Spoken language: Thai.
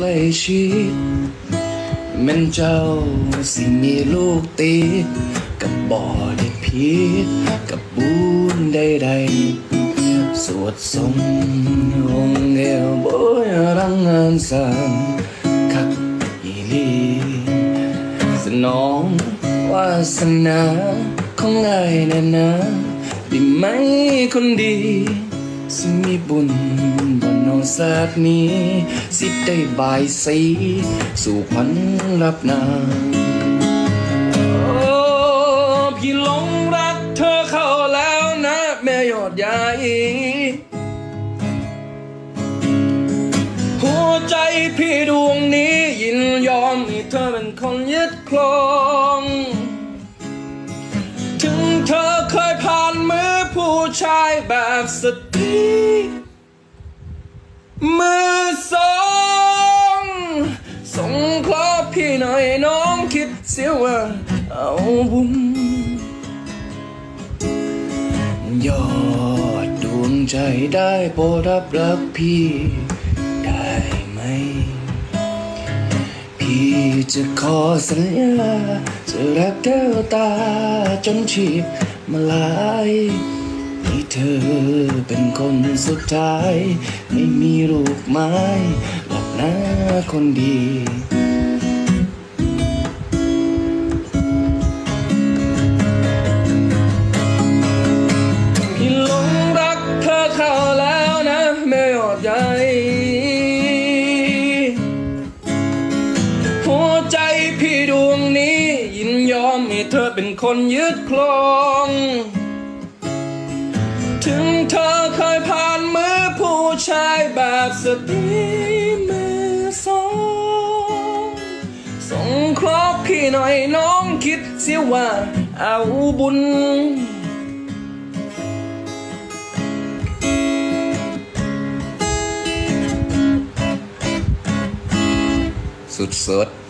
ใกล้ชิดแมันเจ้าสิมีลูกติดกับบ่อได้ผิดกับบุญใดๆสวดทรงองค์เอวบอยรังงานสันคักอีลีสนองวาสนาของไอ้นะนะด้ไหมคนดี สิมีบุญบนนองศาสตร์นี้ สิได้บายสีสู่ขวัญรับนางโอ้พี่หลงรักเธอเข้าแล้วนะ แม่ยอดใหญ่หัวใจพี่ดวงนี้ยินยอมให้เธอเป็นคนยึดครอง ถึง ชายแบบสตรีมือสองส่งเคราะห์พี่หน่อยน้องคิดเสียว่าเอาบุญยอดดวงใจได้โปรดรับรักพี่ได้ไหม พี่จะขอสัญญาจะรักแก้วตาจนชีพมาลาย ให้เธอเป็นคนสุดท้าย ไม่มีลูกไม้หรอกหนะคนดีพี่ลงรักเธอเข้าแล้วนะแม่อดใหญ่หัวใจพี่ดวงนี้ยินยอมให้เธอเป็นคนยึดครอง ชายแบบสตรีมือสองส่งคราะห์พี่หน่อยน้องคิดเสียว่าเอาบุญสุดๆ